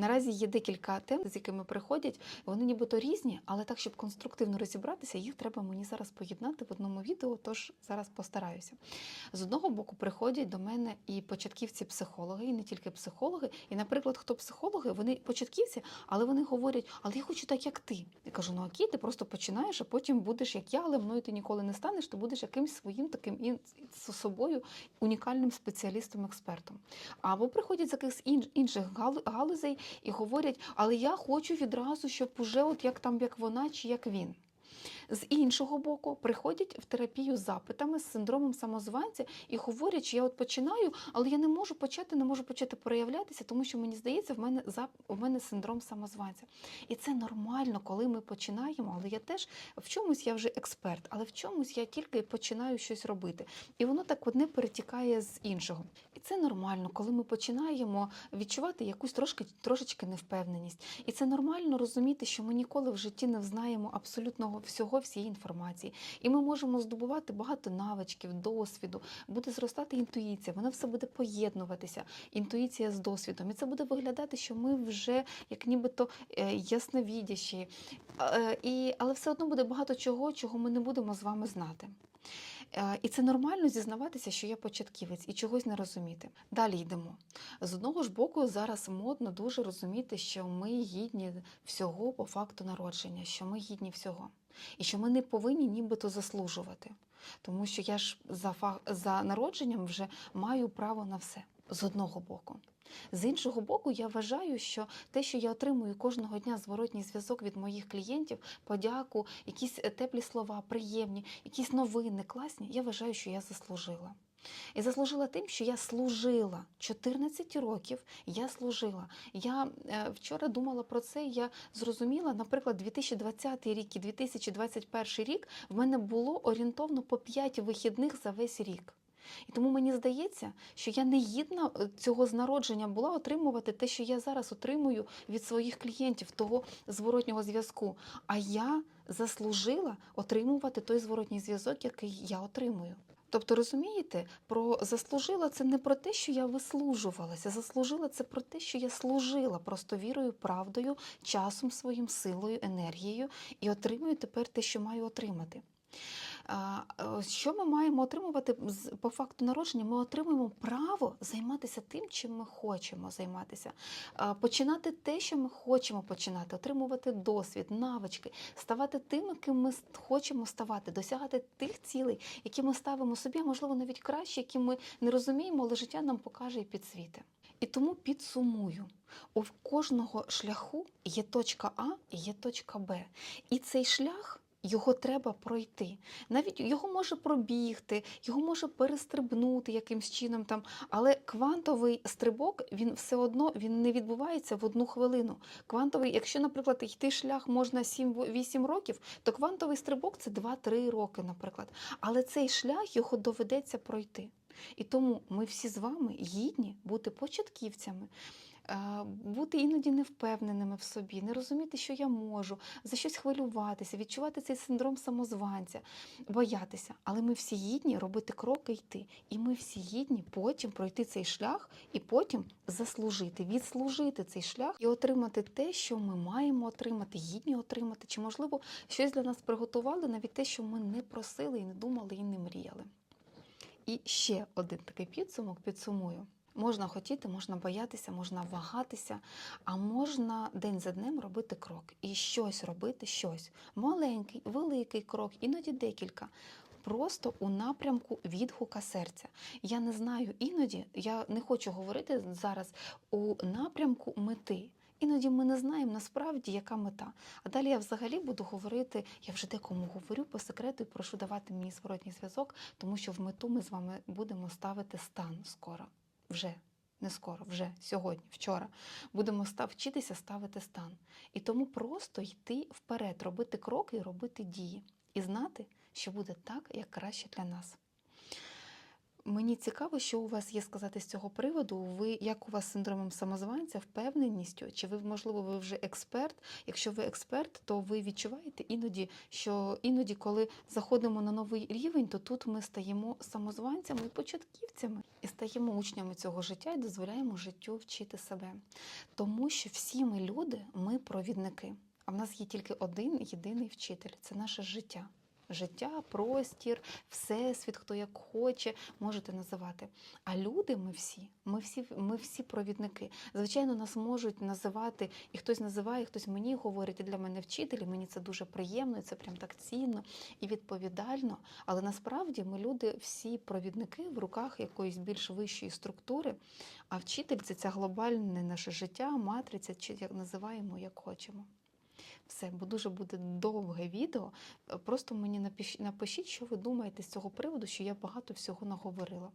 Наразі є декілька тем, з якими приходять. Вони нібито різні, але так, щоб конструктивно розібратися, їх треба мені зараз поєднати в одному відео. Тож зараз постараюся. З одного боку, приходять до мене і початківці психологи, і не тільки психологи. І, наприклад, хто психологи, вони початківці, але вони говорять, але я хочу так, як ти. Я кажу, ну окей, ти просто починаєш, а потім будеш як я, але мною ти ніколи не станеш, ти будеш якимсь своїм таким і собою унікальним спеціалістом-експертом. Або приходять з якихось ін- інших гал- галузей і говорять, але я хочу відразу, щоб уже от як там, як вона чи як він. З іншого боку, приходять в терапію з запитами з синдромом самозванця і говорять, що я от починаю, але я не можу почати, не можу почати проявлятися, тому що мені здається, в мене зап- в мене синдром самозванця. І це нормально, коли ми починаємо. Але я теж в чомусь я вже експерт, але в чомусь я тільки починаю щось робити. І воно так одне перетікає з іншого. І це нормально, коли ми починаємо відчувати якусь трошки трошечки невпевненість. І це нормально розуміти, що ми ніколи в житті не взнаємо абсолютного всього, всієї інформації. І ми можемо здобувати багато навичків, досвіду, буде зростати інтуїція, вона все буде поєднуватися, інтуїція з досвідом. І це буде виглядати, що ми вже як нібито е, ясновідящі. Е, І, але все одно буде багато чого, чого ми не будемо з вами знати. Е, І це нормально зізнаватися, що я початківець і чогось не розуміти. Далі йдемо. З одного ж боку, зараз модно дуже розуміти, що ми гідні всього по факту народження, що ми гідні всього, і що ми не повинні нібито заслужувати. Тому що я ж за, фах, за народженням вже маю право на все з одного боку. З іншого боку, я вважаю, що те, що я отримую кожного дня зворотній зв'язок від моїх клієнтів, подяку, якісь е, теплі слова, приємні, якісь новини, класні, я вважаю, що я заслужила. І заслужила тим, що я служила 14 років. Я служила. Я е, вчора думала про це. Я зрозуміла, наприклад, 2020 рік і 2021 рік в мене було орієнтовно по 5 вихідних за весь рік. І тому мені здається, що я не гідна е, цього з народження була отримувати те, що я зараз отримую від своїх клієнтів, того зворотнього зв'язку. А я заслужила отримувати той зворотній зв'язок, який я отримую. Тобто, розумієте, про заслужила це не про те, що я вислужувалася. Заслужила це про те, що я служила просто вірою, правдою, часом своїм, силою, енергією і отримую тепер те, що маю отримати. Е, Що ми маємо отримувати по факту народження? Ми отримуємо право займатися тим, чим ми хочемо займатися, починати те, що ми хочемо починати, отримувати досвід, навички, ставати тими, ким ми хочемо ставати, досягати тих цілей, які ми ставимо собі, а можливо, навіть краще, які ми не розуміємо, але життя нам покаже і підсвіти. І тому підсумую. У кожного шляху є точка А і є точка Б. І цей шлях. Його треба пройти. Навіть його може пробігти, його може перестрибнути якимсь чином там, але квантовий стрибок він все одно він не відбувається в одну хвилину. Квантовий, якщо, наприклад, йти шлях можна 7-8 років, то квантовий стрибок це 2-3 роки, наприклад. Але цей шлях його доведеться пройти. І тому ми всі з вами гідні бути початківцями, бути іноді невпевненими в собі, не розуміти, що я можу, за щось хвилюватися, відчувати цей синдром самозванця, боятися. Але ми всі гідні робити кроки йти. І ми всі гідні потім пройти цей шлях і потім заслужити, відслужити цей шлях і отримати те, що ми маємо отримати, гідні отримати, чи, можливо, щось для нас приготували, навіть те, що ми не просили і не думали, і не мріяли. І ще один такий підсумок підсумую. Можна хотіти, можна боятися, можна вагатися, а можна день за днем робити крок і щось робити, щось маленький, великий крок, іноді декілька. Просто у напрямку відгука серця. Я не знаю іноді, я не хочу говорити зараз у напрямку мети. Іноді ми не знаємо насправді, яка мета. А далі я взагалі буду говорити, я вже декому говорю по секрету і прошу давати мені зворотній зв'язок, тому що в мету ми з вами будемо ставити стан скоро. Вже. Не скоро, вже сьогодні, вчора будемо вчитися ставити стан. І тому просто йти вперед, робити кроки робити дії, і знати, що буде так, як краще для нас. Мені цікаво, що у вас є сказати з цього приводу. Ви як у вас з синдромом самозванця, впевненістю? Чи ви, можливо, ви вже експерт? Якщо ви експерт, то ви відчуваєте іноді, що іноді, коли заходимо на новий рівень, то тут ми стаємо самозванцями початківцями і стаємо учнями цього життя і дозволяємо життю вчити себе. Тому що всі ми люди, ми провідники. А в нас є тільки один єдиний вчитель це наше життя. Життя, простір, всесвіт, хто як хоче, можете називати. А люди ми всі, ми всі, ми всі провідники. Звичайно, нас можуть називати, і хтось називає, хтось мені говорить, і для мене вчитель, і мені це дуже приємно, і це прям так цінно і відповідально. Але насправді ми люди всі провідники в руках якоїсь більш вищої структури. А вчитель це ця глобальне наше життя, матриця, чи як називаємо, як хочемо. Все, бо дуже буде довге відео. Е, Просто мені напиш- напишіть, що ви думаєте з цього приводу, що я багато всього наговорила.